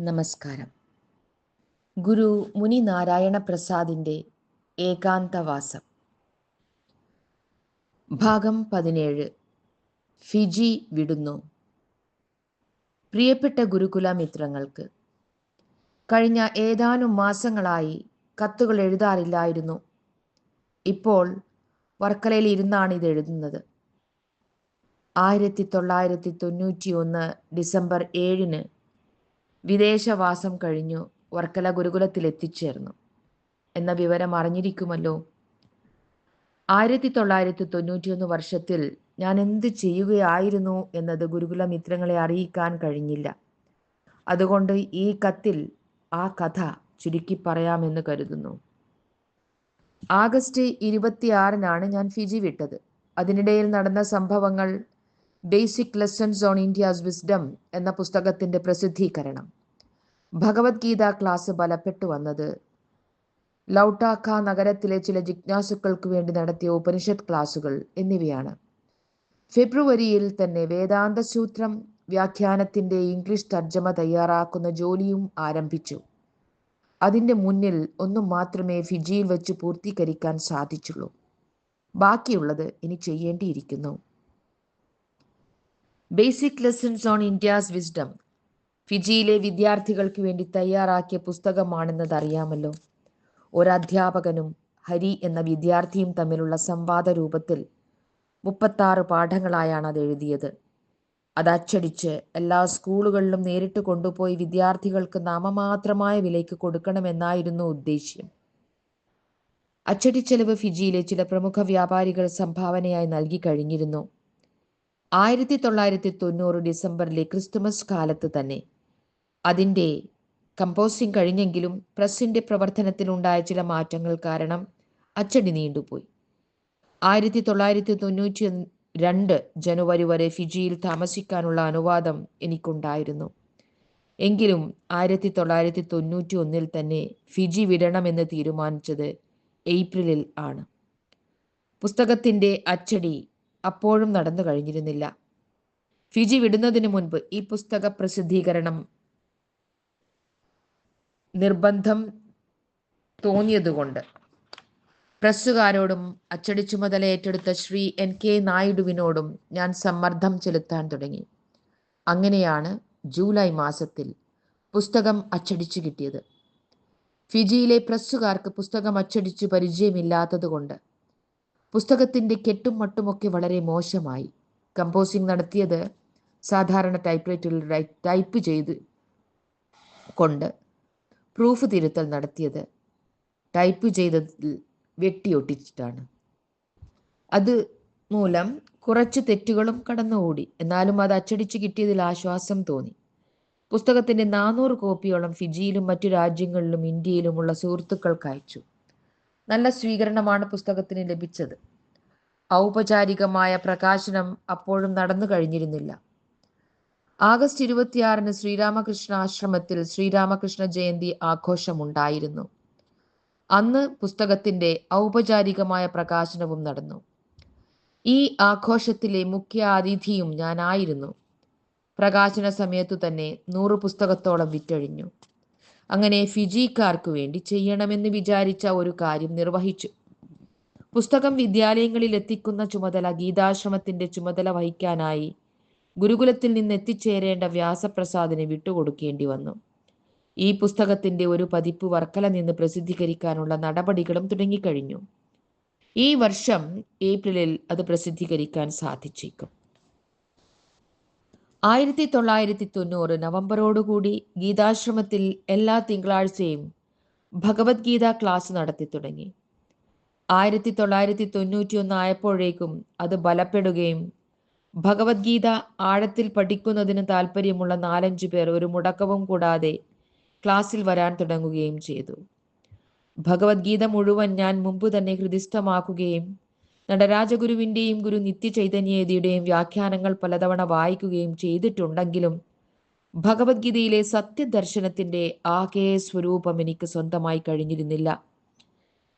നമസ്കാരം. ഗുരു മുനി നാരായണ പ്രസാദിന്റെ ഏകാന്തവാസം. ഭാഗം പതിനേഴ്. ഫിജി വിടുന്നു. പ്രിയപ്പെട്ട ഗുരുകുല മിത്രങ്ങൾക്ക് കഴിഞ്ഞ ഏതാനും മാസങ്ങളായി കത്തുകൾ എഴുതാറില്ലായിരുന്നു. ഇപ്പോൾ വർക്കലയിൽ ഇരുന്നാണ് ഇത് എഴുതുന്നത്. ആയിരത്തി തൊള്ളായിരത്തി തൊണ്ണൂറ്റി ഒന്ന് ഡിസംബർ ഏഴിന് വിദേശവാസം കഴിഞ്ഞു വർക്കല ഗുരുകുലത്തിൽ എത്തിച്ചേർന്നു എന്ന വിവരം അറിഞ്ഞിരിക്കുമല്ലോ? ആയിരത്തി തൊള്ളായിരത്തി തൊണ്ണൂറ്റിയൊന്ന് വർഷത്തിൽ ഞാൻ എന്ത് ചെയ്യുകയായിരുന്നു എന്നത് ഗുരുകുല മിത്രങ്ങളെ അറിയിക്കാൻ കഴിഞ്ഞില്ല. അതുകൊണ്ട് ഈ കത്തിൽ ആ കഥ ചുരുക്കി പറയാമെന്ന് കരുതുന്നു. ആഗസ്റ്റ് ഇരുപത്തിയാറിനാണ് ഞാൻ ഫിജി വിട്ടത്. അതിനിടയിൽ നടന്ന സംഭവങ്ങൾ basic lessons on India's wisdom എന്ന പുസ്തകത്തിന്റെ പ്രസിദ്ധീകരണം. ഭഗവത്ഗീത ക്ലാസ് ബലപ്പെട്ടു വന്നത് ലൗട്ടാക്ക നഗരത്തിലെ ചില ജിജ്ഞാസുക്കൾക്ക് വേണ്ടി നടത്തിയ ഉപനിഷത്ത് ക്ലാസുകൾ എന്നിവയാണ്. ഫെബ്രുവരിയിൽ തന്നെ വേദാന്ത സൂത്രം വ്യാഖ്യാനത്തിന്റെ ഇംഗ്ലീഷ് തർജമ തയ്യാറാക്കുന്ന ജോലിയും ആരംഭിച്ചു. അതിന്റെ മുന്നിൽ ഒന്നും മാത്രമേ ഫിജിയിൽ വെച്ച് പൂർത്തീകരിക്കാൻ സാധിച്ചുള്ളൂ. ബാക്കിയുള്ളത് ഇനി ചെയ്യേണ്ടിയിരിക്കുന്നു. Basic lessons on India's wisdom ഫിജിയിലെ വിദ്യാർത്ഥികൾക്ക് വേണ്ടി തയ്യാറാക്കിയ പുസ്തകമാണെന്നത് അറിയാമല്ലോ ഒരധ്യാപകനും ഹരി എന്ന വിദ്യാർത്ഥിയും തമ്മിലുള്ള സംവാദ രൂപത്തിൽ മുപ്പത്താറ് പാഠങ്ങളായാണ് അത് എഴുതിയത്. അത് അച്ചടിച്ച് എല്ലാ സ്കൂളുകളിലും നേരിട്ട് കൊണ്ടുപോയി വിദ്യാർത്ഥികൾക്ക് നാമമാത്രമായ വിലയ്ക്ക് കൊടുക്കണമെന്നായിരുന്നു ഉദ്ദേശ്യം. അച്ചടിച്ചെലവ് ഫിജിയിലെ ചില പ്രമുഖ വ്യാപാരികൾ സംഭാവനയായി നൽകി കഴിഞ്ഞിരുന്നു. ആയിരത്തി തൊള്ളായിരത്തി തൊണ്ണൂറ് ഡിസംബറിലെ ക്രിസ്തുമസ് കാലത്ത് തന്നെ അതിന്റെ കമ്പോസിംഗ് കഴിഞ്ഞെങ്കിലും പ്രസിന്റെ പ്രവർത്തനത്തിലുണ്ടായ ചില മാറ്റങ്ങൾ കാരണം അച്ചടി നീണ്ടുപോയി. ആയിരത്തി തൊള്ളായിരത്തി തൊണ്ണൂറ്റി രണ്ട് ജനുവരി വരെ ഫിജിയിൽ താമസിക്കാനുള്ള അനുവാദം എനിക്കുണ്ടായിരുന്നു. എങ്കിലും ആയിരത്തി തൊള്ളായിരത്തി തൊണ്ണൂറ്റി ഒന്നിൽ തന്നെ ഫിജി വിടണമെന്ന് തീരുമാനിച്ചത് ഏപ്രിലിൽ ആണ്. പുസ്തകത്തിന്റെ അച്ചടി അപ്പോഴും നടന്നു കഴിഞ്ഞിരുന്നില്ല. ഫിജി വിടുന്നതിന് മുൻപ് ഈ പുസ്തക പ്രസിദ്ധീകരണം നിർബന്ധം തോന്നിയതുകൊണ്ട് പ്രസ്സുകാരോടും അച്ചടി ചുമതല ഏറ്റെടുത്ത ശ്രീ എൻ കെ നായിഡുവിനോടും ഞാൻ സമ്മർദ്ദം ചെലുത്താൻ തുടങ്ങി. അങ്ങനെയാണ് ജൂലൈ മാസത്തിൽ പുസ്തകം അച്ചടിച്ചു കിട്ടിയത്. ഫിജിയിലെ പ്രസ്സുകാർക്ക് പുസ്തകം അച്ചടിച്ചു പരിചയമില്ലാത്തതുകൊണ്ട് പുസ്തകത്തിന്റെ കെട്ടും മട്ടുമൊക്കെ വളരെ മോശമായി. കമ്പോസിംഗ് നടത്തിയത് സാധാരണ ടൈപ്പ് റൈറ്ററിൽ ടൈപ്പ് ചെയ്ത് കൊണ്ട് പ്രൂഫ് തിരുത്തൽ നടത്തിയത് ടൈപ്പ് ചെയ്തതിൽ വെട്ടിയൊട്ടിച്ചിട്ടാണ് അത് മൂലം കുറച്ച് തെറ്റുകളും കടന്നുകൂടി. എന്നാലും അത് അച്ചടിച്ചു കിട്ടിയതിൽ ആശ്വാസം തോന്നി. പുസ്തകത്തിന്റെ നാനൂറ് കോപ്പിയോളം ഫിജിയിലും മറ്റു രാജ്യങ്ങളിലും ഇന്ത്യയിലുമുള്ള സുഹൃത്തുക്കൾക്ക് അയച്ചു. നല്ല സ്വീകരണമാണ് പുസ്തകത്തിന് ലഭിച്ചത്. ഔപചാരികമായ പ്രകാശനം അപ്പോഴും നടന്നു കഴിഞ്ഞിരുന്നില്ല. ആഗസ്റ്റ് ഇരുപത്തിയാറിന് ശ്രീരാമകൃഷ്ണ ആശ്രമത്തിൽ ശ്രീരാമകൃഷ്ണ ജയന്തി ആഘോഷമുണ്ടായിരുന്നു. അന്ന് പുസ്തകത്തിന്റെ ഔപചാരികമായ പ്രകാശനവും നടന്നു. ഈ ആഘോഷത്തിലെ മുഖ്യ അതിഥിയും ഞാനായിരുന്നു. പ്രകാശന സമയത്തു തന്നെ നൂറ് പുസ്തകത്തോളം വിറ്റഴിഞ്ഞു. അങ്ങനെ ഫിജിക്കാർക്ക് വേണ്ടി ചെയ്യണമെന്ന് വിചാരിച്ച ഒരു കാര്യം നിർവഹിച്ചു. പുസ്തകം വിദ്യാലയങ്ങളിൽ എത്തിക്കുന്ന ചുമതല ഗീതാശ്രമത്തിന്റെ ചുമതല വഹിക്കാനായി ഗുരുകുലത്തിൽ നിന്ന് എത്തിച്ചേരേണ്ട വ്യാസപ്രസാദിന് വിട്ടുകൊടുക്കേണ്ടി വന്നു. ഈ പുസ്തകത്തിന്റെ ഒരു പതിപ്പ് വർക്കല നിന്ന് പ്രസിദ്ധീകരിക്കാനുള്ള നടപടികളും തുടങ്ങിക്കഴിഞ്ഞു. ഈ വർഷം ഏപ്രിലിൽ അത് പ്രസിദ്ധീകരിക്കാൻ സാധിച്ചേക്കും. ആയിരത്തി തൊള്ളായിരത്തി തൊണ്ണൂറ് നവംബറോടുകൂടി ഗീതാശ്രമത്തിൽ എല്ലാ തിങ്കളാഴ്ചയും ഭഗവത്ഗീത ക്ലാസ് നടത്തി തുടങ്ങി. ആയിരത്തി തൊള്ളായിരത്തി തൊണ്ണൂറ്റി ഒന്ന് ആയപ്പോഴേക്കും അത് ബലപ്പെടുകയും ഭഗവത്ഗീത ആഴത്തിൽ പഠിക്കുന്നതിന് താല്പര്യമുള്ള നാലഞ്ചു പേർ ഒരു മുടക്കവും കൂടാതെ ക്ലാസ്സിൽ വരാൻ തുടങ്ങുകയും ചെയ്തു. ഭഗവത്ഗീത മുഴുവൻ ഞാൻ മുമ്പ് തന്നെ ഹൃദിസ്ഥമാക്കുകയും നടരാജഗുരുവിന്റെയും ഗുരു നിത്യചൈതന്യതയുടെയും വ്യാഖ്യാനങ്ങൾ പലതവണ വായിക്കുകയും ചെയ്തിട്ടുണ്ടെങ്കിലും ഭഗവത്ഗീതയിലെ സത്യദർശനത്തിന്റെ ആകെ സ്വരൂപം എനിക്ക് സ്വന്തമായി കഴിഞ്ഞിരുന്നില്ല.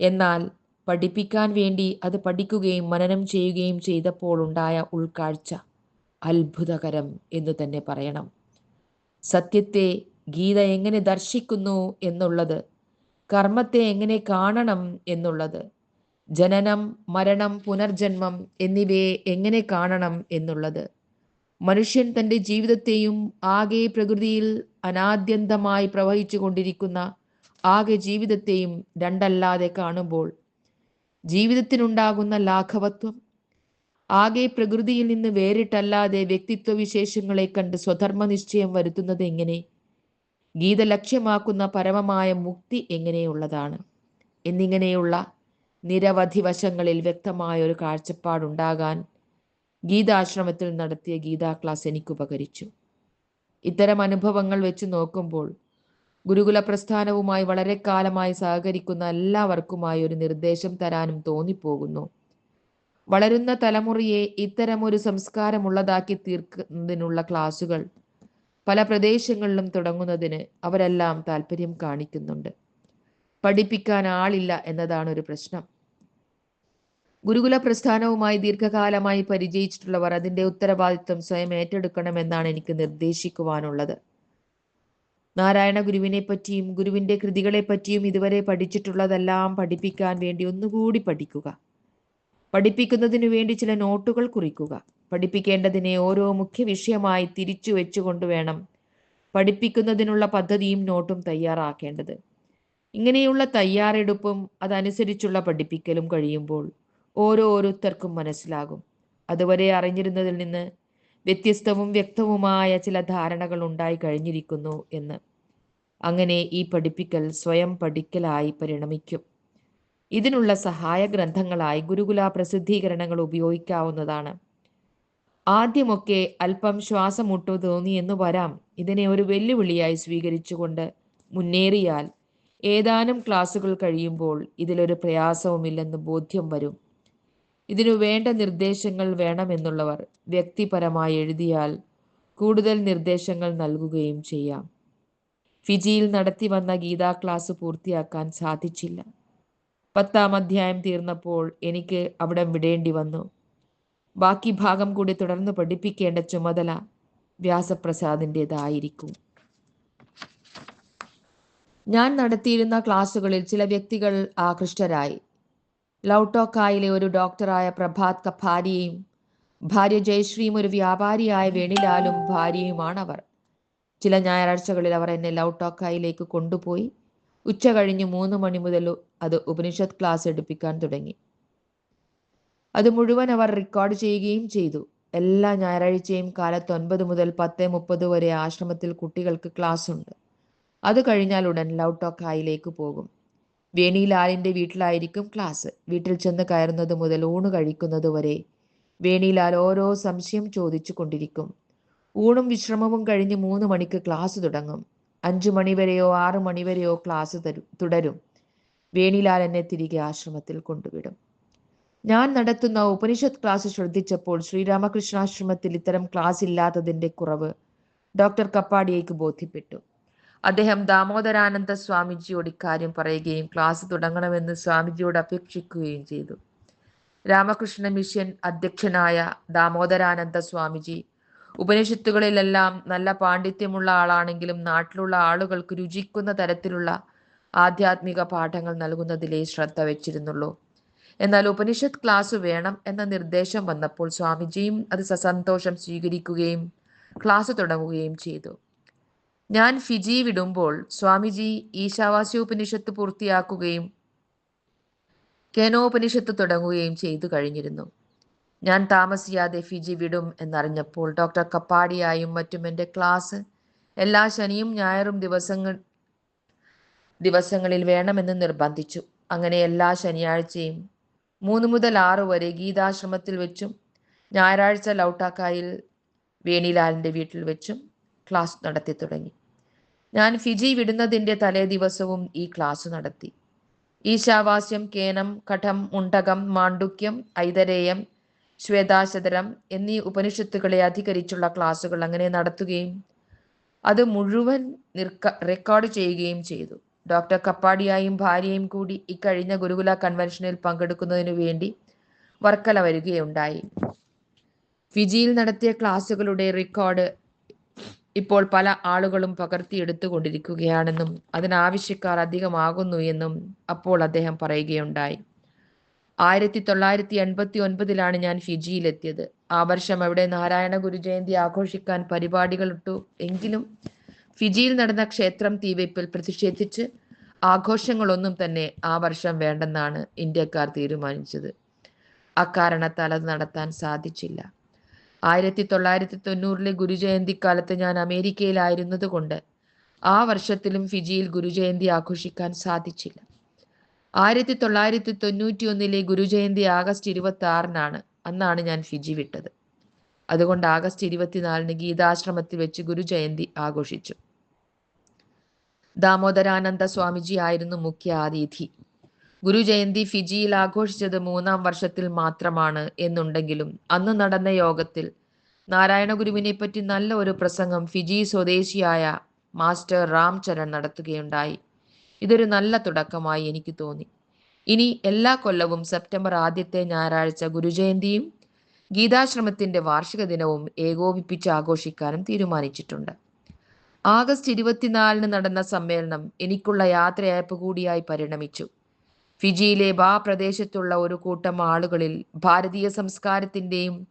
എന്നാൽ പഠിപ്പിക്കാൻ വേണ്ടി അത് പഠിക്കുകയും മനനം ചെയ്യുകയും ചെയ്തപ്പോൾ ഉണ്ടായ ഉൾക്കാഴ്ച അത്ഭുതകരം എന്ന് തന്നെ പറയണം. സത്യത്തെ ഗീത എങ്ങനെ ദർശിക്കുന്നു എന്നുള്ളത് കർമ്മത്തെ എങ്ങനെ കാണണം എന്നുള്ളത് ജനനം മരണം പുനർജന്മം എന്നിവയെ എങ്ങനെ കാണണം എന്നുള്ളത്. മനുഷ്യൻ തന്റെ ജീവിതത്തെയും ആകെ പ്രകൃതിയിൽ അനാദ്യന്തമായി പ്രവഹിച്ചു കൊണ്ടിരിക്കുന്ന ആകെ ജീവിതത്തെയും രണ്ടല്ലാതെ കാണുമ്പോൾ ജീവിതത്തിനുണ്ടാകുന്ന ലാഘവത്വം ആകെ പ്രകൃതിയിൽ നിന്ന് വേറിട്ടല്ലാതെ വ്യക്തിത്വ വിശേഷങ്ങളെ കണ്ട് സ്വധർമ്മ നിശ്ചയം വരുത്തുന്നത് എങ്ങനെ? ഗീത ലക്ഷ്യമാക്കുന്ന പരമമായ മുക്തി എങ്ങനെയുള്ളതാണ്? എന്നിങ്ങനെയുള്ള നിരവധി വശങ്ങളിൽ വ്യക്തമായ ഒരു കാഴ്ചപ്പാടുണ്ടാകാൻ ഗീതാശ്രമത്തിൽ നടത്തിയ ഗീതാ ക്ലാസ് എനിക്ക് ഉപകരിച്ചു ഇത്തരം അനുഭവങ്ങൾ വെച്ച് നോക്കുമ്പോൾ ഗുരുകുല പ്രസ്ഥാനവുമായി വളരെ കാലമായി സഹകരിക്കുന്ന എല്ലാവർക്കുമായി ഒരു നിർദ്ദേശം തരാനും തോന്നിപ്പോകുന്നു. വളരുന്ന തലമുറയെ ഇത്തരമൊരു സംസ്കാരമുള്ളതാക്കി തീർക്കുന്നതിനുള്ള ക്ലാസുകൾ പല പ്രദേശങ്ങളിലും തുടങ്ങുന്നതിന് അവരെല്ലാം താല്പര്യം കാണിക്കുന്നുണ്ട്. പഠിപ്പിക്കാൻ ആളില്ല എന്നതാണ് ഒരു പ്രശ്നം. ഗുരുകുല പ്രസ്ഥാനവുമായി ദീർഘകാലമായി പരിചയിച്ചിട്ടുള്ളവർ അതിന്റെ ഉത്തരവാദിത്വം സ്വയം ഏറ്റെടുക്കണമെന്നാണ് എനിക്ക് നിർദ്ദേശിക്കുവാനുള്ളത്. നാരായണ ഗുരുവിനെ പറ്റിയും ഗുരുവിന്റെ കൃതികളെ പറ്റിയും ഇതുവരെ പഠിച്ചിട്ടുള്ളതെല്ലാം പഠിപ്പിക്കാൻ വേണ്ടി ഒന്നുകൂടി പഠിക്കുക. പഠിപ്പിക്കുന്നതിനു വേണ്ടി ചില നോട്ടുകൾ കുറിക്കുക. പഠിപ്പിക്കേണ്ടതിനെ ഓരോ മുഖ്യ വിഷയമായി തിരിച്ചു വെച്ചുകൊണ്ട് വേണം പഠിപ്പിക്കുന്നതിനുള്ള പദ്ധതിയും നോട്ടും തയ്യാറാക്കേണ്ടത്. ഇങ്ങനെയുള്ള തയ്യാറെടുപ്പും അതനുസരിച്ചുള്ള പഠിപ്പിക്കലും കഴിയുമ്പോൾ ഓരോരുത്തർക്കും മനസ്സിലാകും. അതുവരെ അറിഞ്ഞിരുന്നതിൽ നിന്ന് വ്യത്യസ്തവും വ്യക്തവുമായ ചില ധാരണകൾ ഉണ്ടായി കഴിഞ്ഞിരിക്കുന്നു എന്ന്. അങ്ങനെ ഈ പഠിപ്പിക്കൽ സ്വയം പഠിക്കലായി പരിണമിക്കും. ഇതിനുള്ള സഹായ ഗ്രന്ഥങ്ങളായി ഗുരുകുല പ്രസിദ്ധീകരണങ്ങൾ ഉപയോഗിക്കാവുന്നതാണ്. ആദ്യമൊക്കെ അല്പം ശ്വാസമുട്ടു തോന്നി എന്ന് വരാം. ഇതിനെ ഒരു വെല്ലുവിളിയായി സ്വീകരിച്ചുകൊണ്ട് മുന്നേറിയാൽ ഏതാനും ക്ലാസുകൾ കഴിയുമ്പോൾ ഇതിലൊരു പ്രയാസവുമില്ലെന്ന് ബോധ്യം വരും. ഇതിനു വേണ്ട നിർദ്ദേശങ്ങൾ വേണമെന്നുള്ളവർ വ്യക്തിപരമായി എഴുതിയാൽ കൂടുതൽ നിർദ്ദേശങ്ങൾ നൽകുകയും ചെയ്യാം. ഫിജിയിൽ നടത്തി വന്ന ഗീതാ ക്ലാസ് പൂർത്തിയാക്കാൻ സാധിച്ചില്ല. പത്താം അധ്യായം തീർന്നപ്പോൾ എനിക്ക് അവിടം വിടേണ്ടി വന്നു. ബാക്കി ഭാഗം കൂടി തുടർന്ന് പഠിപ്പിക്കേണ്ട ചുമതല വ്യാസപ്രസാദിന്റെതായിരിക്കും ഞാൻ നടത്തിയിരുന്ന ക്ലാസ്സുകളിൽ ചില വ്യക്തികൾ ആകൃഷ്ടരായി. ലൗട്ടോക്കായിലെ ഒരു ഡോക്ടറായ പ്രഭാത് കപ്പാരിയും ഭാര്യ ജയശ്രീയും ഒരു വ്യാപാരിയായ വേണിലാലും ഭാര്യയുമാണ് അവർ ചില ഞായറാഴ്ചകളിൽ അവർ എന്നെ ലൗട്ടോക്കായിലേക്ക് കൊണ്ടുപോയി ഉച്ച കഴിഞ്ഞ് മൂന്ന് മണി മുതൽ അത് ഉപനിഷത്ത് ക്ലാസ് എടുപ്പിക്കാൻ തുടങ്ങി. അത് മുഴുവൻ അവർ റെക്കോർഡ് ചെയ്യുകയും ചെയ്തു. എല്ലാ ഞായറാഴ്ചയും കാലത്ത് ഒൻപത് മുതൽ പത്ത് മുപ്പത് വരെ ആശ്രമത്തിൽ കുട്ടികൾക്ക് ക്ലാസ് ഉണ്ട്. അത് കഴിഞ്ഞാൽ ഉടൻ ലൗട്ടോക്കായിലേക്ക് പോകും. വേണിലാലിന്റെ വീട്ടിലായിരിക്കും ക്ലാസ്. വീട്ടിൽ ചെന്ന് കയറുന്നത് മുതൽ ഊണ് കഴിക്കുന്നത് വരെ വേണിലാൽ ഓരോ സംശയം ചോദിച്ചു കൊണ്ടിരിക്കും. ഊണും വിശ്രമവും കഴിഞ്ഞ് മൂന്ന് മണിക്ക് ക്ലാസ് തുടങ്ങും. അഞ്ചു മണിവരെയോ ആറ് മണിവരെയോ ക്ലാസ് തുടരും. വേണിലാൽ എന്നെ തിരികെ ആശ്രമത്തിൽ കൊണ്ടുവിടും. ഞാൻ നടത്തുന്ന ഉപനിഷത്ത് ക്ലാസ് ശ്രദ്ധിച്ചപ്പോൾ ശ്രീരാമകൃഷ്ണാശ്രമത്തിൽ ഇത്തരം ക്ലാസ് ഇല്ലാത്തതിന്റെ കുറവ് ഡോക്ടർ കപ്പാടിയേക്ക് ബോധ്യപ്പെട്ടു. അദ്ദേഹം ദാമോദരാനന്ദ സ്വാമിജിയോട് ഇക്കാര്യം പറയുകയും ക്ലാസ് തുടങ്ങണമെന്ന് സ്വാമിജിയോട് അപേക്ഷിക്കുകയും ചെയ്തു. രാമകൃഷ്ണ മിഷൻ അധ്യക്ഷനായ ദാമോദരാനന്ദ സ്വാമിജി ഉപനിഷത്തുകളിലെല്ലാം നല്ല പാണ്ഡിത്യമുള്ള ആളാണെങ്കിലും നാട്ടിലുള്ള ആളുകൾക്ക് രുചിക്കുന്ന തരത്തിലുള്ള ആധ്യാത്മിക പാഠങ്ങൾ നൽകുന്നതിലേ ശ്രദ്ധ വെച്ചിരുന്നുള്ളൂ. എന്നാൽ ഉപനിഷത്ത് ക്ലാസ് വേണം എന്ന നിർദ്ദേശം വന്നപ്പോൾ സ്വാമിജിയും അത് സസന്തോഷം സ്വീകരിക്കുകയും ക്ലാസ് തുടങ്ങുകയും ചെയ്തു. ഞാൻ ഫിജി വിടുമ്പോൾ സ്വാമിജി ഈശാവാസ്യോപനിഷത്ത് പൂർത്തിയാക്കുകയും കേനോപനിഷത്ത് തുടങ്ങുകയും ചെയ്തു കഴിഞ്ഞിരുന്നു. ഞാൻ താമസിയാതെ ഫിജി വിടും എന്നറിഞ്ഞപ്പോൾ ഡോക്ടർ കപ്പാടിയായും മറ്റും എന്റെ ക്ലാസ് എല്ലാ ശനിയും ഞായറും ദിവസങ്ങൾ ദിവസങ്ങളിൽ വേണമെന്ന് നിർബന്ധിച്ചു. അങ്ങനെ എല്ലാ ശനിയാഴ്ചയും മൂന്ന് മുതൽ ആറ് വരെ ഗീതാശ്രമത്തിൽ വെച്ചും ഞായറാഴ്ച ലൗട്ടാക്കായിൽ വേണിലാലിന്റെ വീട്ടിൽ വെച്ചും ക്ലാസ് നടത്തി തുടങ്ങി. ഞാൻ ഫിജി വിടുന്നതിന്റെ തലേ ദിവസവും ഈ ക്ലാസ് നടത്തി. ഈശാവാസ്യം കേനം കഠം മുണ്ടകം മാണ്ഡുക്യം ഐതരേയം ശ്വേതാശതരം എന്നീ ഉപനിഷത്തുകളെ അധികരിച്ചുള്ള ക്ലാസ്സുകൾ അങ്ങനെ നടത്തുകയും അത് മുഴുവൻ നിർക്ക റെക്കോർഡ് ചെയ്യുകയും ചെയ്തു. ഡോക്ടർ കപ്പാടിയായും ഭാര്യയും കൂടി ഇക്കഴിഞ്ഞ ഗുരുകുല കൺവെൻഷനിൽ പങ്കെടുക്കുന്നതിനു വേണ്ടി വർക്കല വരികയുണ്ടായി. ഫിജിയിൽ നടത്തിയ ക്ലാസ്സുകളുടെ റെക്കോർഡ് ഇപ്പോൾ പല ആളുകളും പകർത്തിയെടുത്തുകൊണ്ടിരിക്കുകയാണെന്നും അതിനാവശ്യക്കാർ അധികമാകുന്നു എന്നും അപ്പോൾ അദ്ദേഹം പറയുകയുണ്ടായി. ആയിരത്തി തൊള്ളായിരത്തി എൺപത്തി ഒൻപതിലാണ് ഞാൻ ഫിജിയിലെത്തിയത്. ആ വർഷം അവിടെ നാരായണ ഗുരു ജയന്തി ആഘോഷിക്കാൻ പരിപാടികൾ ഇട്ടു എങ്കിലും ഫിജിയിൽ നടന്ന ക്ഷേത്രം തീവയ്പിൽ പ്രതിഷേധിച്ച് ആഘോഷങ്ങളൊന്നും തന്നെ ആ വർഷം വേണ്ടെന്നാണ് ഇന്ത്യക്കാർ തീരുമാനിച്ചത്. അക്കാരണത്താൽ അത് നടത്താൻ സാധിച്ചില്ല. ആയിരത്തി തൊള്ളായിരത്തി തൊണ്ണൂറിലെ ഗുരുജയന്തി കാലത്ത് ഞാൻ അമേരിക്കയിലായിരുന്നത് കൊണ്ട് ആ വർഷത്തിലും ഫിജിയിൽ ഗുരുജയന്തി ആഘോഷിക്കാൻ സാധിച്ചില്ല. ആയിരത്തി തൊള്ളായിരത്തി തൊണ്ണൂറ്റി ഒന്നിലെ ഗുരുജയന്തി ആഗസ്റ്റ് ഇരുപത്തി ആറിനാണ് അന്നാണ് ഞാൻ ഫിജി വിട്ടത്. അതുകൊണ്ട് ആഗസ്റ്റ് ഇരുപത്തിനാലിന് ഗീതാശ്രമത്തിൽ വെച്ച് ഗുരുജയന്തി ആഘോഷിച്ചു. ദാമോദരാനന്ദ സ്വാമിജി ആയിരുന്നു മുഖ്യ അതിഥി ഗുരുജയന്തി ഫിജിയിൽ ആഘോഷിച്ചത് മൂന്നാം വർഷത്തിൽ മാത്രമാണ് എന്നുണ്ടെങ്കിലും അന്ന് നടന്ന യോഗത്തിൽ നാരായണ ഗുരുവിനെ പറ്റി നല്ല ഒരു പ്രസംഗം ഫിജി സ്വദേശിയായ മാസ്റ്റർ റാം ചരൺ നടത്തുകയുണ്ടായി. ഇതൊരു നല്ല തുടക്കമായി എനിക്ക് തോന്നി. ഇനി എല്ലാ കൊല്ലവും സെപ്റ്റംബർ ആദ്യത്തെ ഞായറാഴ്ച ഗുരുജയന്തിയും ഗീതാശ്രമത്തിന്റെ വാർഷിക ദിനവും ഏകോപിപ്പിച്ച് ആഘോഷിക്കാനും തീരുമാനിച്ചിട്ടുണ്ട്. ആഗസ്റ്റ് ഇരുപത്തിനാലിന് നടന്ന സമ്മേളനം എനിക്കുള്ള യാത്രയയപ്പ് കൂടിയായി പരിണമിച്ചു. ഫിജിയിലെ ബാ പ്രദേശത്തുള്ള ഒരു കൂട്ടം ആളുകളിൽ ഭാരതീയ സംസ്കാരത്തിന്റെയും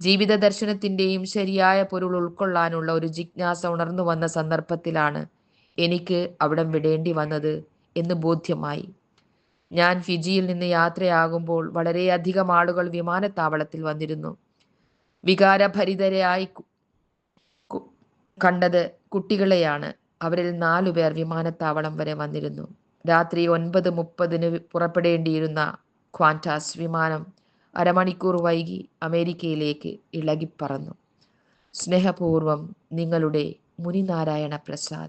ജീവിത ദർശനത്തിന്റെയും ശരിയായ പൊരുൾ ഉൾക്കൊള്ളാനുള്ള ഒരു ജിജ്ഞാസ ഉണർന്നു വന്ന സന്ദർഭത്തിലാണ് എനിക്ക് അവിടം വിടേണ്ടി വന്നത് എന്ന് ബോധ്യമായി. ഞാൻ ഫിജിയിൽ നിന്ന് യാത്രയാകുമ്പോൾ വളരെയധികം ആളുകൾ വിമാനത്താവളത്തിൽ വന്നിരുന്നു. വികാരഭരിതരായി കണ്ടത് കുട്ടികളെയാണ്. അവരിൽ നാലുപേർ വിമാനത്താവളം വരെ വന്നിരുന്നു. രാത്രി ഒൻപത് മുപ്പതിന് പുറപ്പെടേണ്ടിയിരുന്ന ക്വാന്റാസ് വിമാനം അരമണിക്കൂർ വൈകി അമേരിക്കയിലേക്ക് ഇളകിപ്പറന്നു. സ്നേഹപൂർവം നിങ്ങളുടെ മുനിനാരായണ പ്രസാദ്.